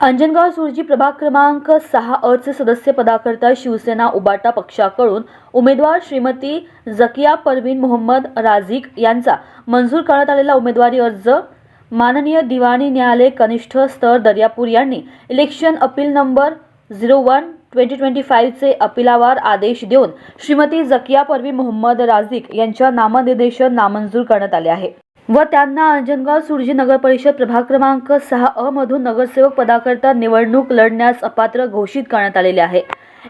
अंजनगाव सुरजी प्रभाग क्रमांक सहा अचे सदस्य पदाकरता शिवसेना उबाटा पक्षाकडून उमेदवार श्रीमती जकिया परवीन मोहम्मद राझिक यांचा मंजूर करण्यात आलेला उमेदवारी अर्ज माननीय दिवाणी न्यायालय कनिष्ठ स्तर दर्यापूर यांनी election appeal number zero one twenty twenty फाईव्हचे अपिलावार आदेश देऊन श्रीमती जकिया परवीन मोहम्मद राझिक यांच्या नामनिर्देशन नामंजूर करण्यात आले आहे. व त्यांना अंजनगाव सुरजी नगर परिषद प्रभाग क्रमांक सहा अ मधून नगरसेवक पदाकरता निवडणूक लढण्यास अपात्र घोषित करण्यात आलेले आहे.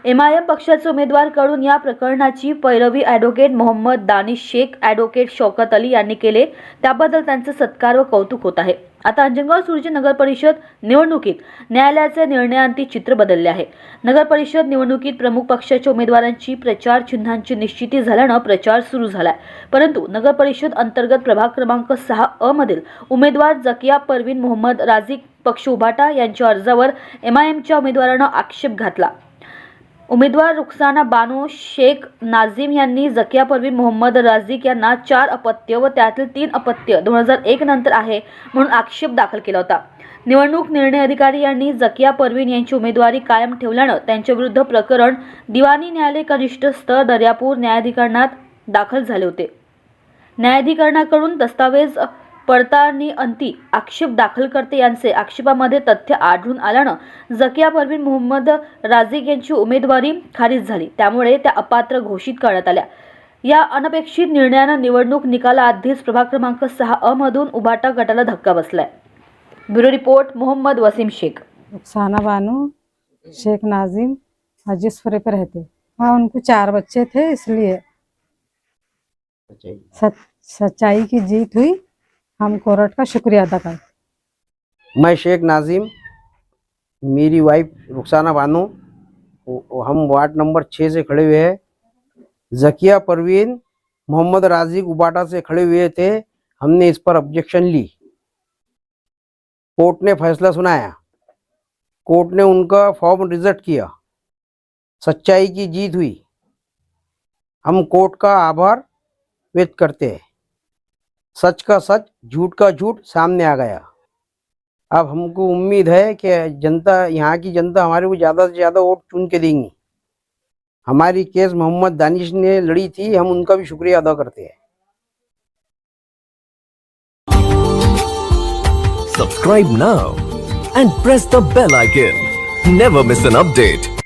एम आय एम पक्षाचे उमेदवारकडून या प्रकरणाची पैरवी ॲडव्होकेट मोहम्मद दानिश शेख ॲडव्होकेट शौकत अली यांनी केले. त्याबद्दल त्यांचे सत्कार व कौतुक होत आहे. आता अंजनगाव सुरजी नगर परिषद निवडणुकीत न्यायालयाचे निर्णयांती चित्र बदलले आहे. नगर परिषद निवडणुकीत प्रमुख पक्षाच्या उमेदवारांची प्रचार चिन्हांची निश्चिती झाल्यानं प्रचार सुरू झालाय. परंतु नगर परिषद अंतर्गत प्रभाग क्रमांक सहा अ मधील उमेदवार जकिया परवीन मोहम्मद राझिक पक्ष उभाटा यांच्या अर्जावर एम आय एमच्या उमेदवारानं आक्षेप घातला. उमेदवार रुखसाना बानो शेख नाझीम यांनी जकिया परवीन मोहम्मद राझिक यांना चार अपत्य व त्यातील तीन अपत्य दोन हजार एक नंतर आहे म्हणून आक्षेप दाखल केला होता. निवडणूक निर्णय अधिकारी यांनी जकिया परवीन यांची उमेदवारी कायम ठेवल्यानं त्यांच्याविरुद्ध प्रकरण दिवाणी न्यायालय कनिष्ठ स्तर दर्यापूर न्यायाधिकरणात दाखल झाले होते. न्यायाधिकरणाकडून दस्तावेज पडताळणी अंती आक्षेप दाखलकर्ते यांचे. आक्षेपामध्ये तथ्य आढळून आल्यानं जकिया परवीन मोहम्मद राझिक यांची उमेदवारी खारिज झाली. त्यामुळे त्या अपात्र घोषित करण्यात आल्या. या अनपेक्षित निर्णयानं निवडणूक निकालाआधीच प्रभाग क्रमांक सहा अ मधून उभाटा गटाला धक्का बसलाय. Bureau report Mohammad Wasim Shaikh. Rukhsana Bano Shaikh Nazim हजीसपुरे पे रहते. हाँ उनको चार बच्चे थे इसलिए सच, सच्चाई की जीत हुई। हम कोर्ट का शुक्रिया अदा करते मैं शेख नाजिम, मेरी वाइफ रुखसाना बानो हम वार्ड नंबर छः से खड़े हुए हैं। जकिया परवीन, मोहम्मद राजिक उबाटा से खड़े हुए थे, हमने इस पर ऑब्जेक्शन ली। कोर्ट ने फैसला सुनाया। कोर्ट ने उनका फॉर्म रिजेक्ट किया। सच्चाई की जीत हुई। हम कोर्ट का आभार व्यक्त करते हैं। सच का सच, झूठ का झूठ सामने आ गया अब हमको उम्मीद है कि जनता, यहाँ की जनता हमारे को ज़्यादा से ज़्यादा वोट चुन के देंगी हमारी केस मोहम्मद दानिश ने लड़ी थी, हम उनका भी शुक्रिया अदा करते हैं Subscribe now and press the bell icon. Never miss an update.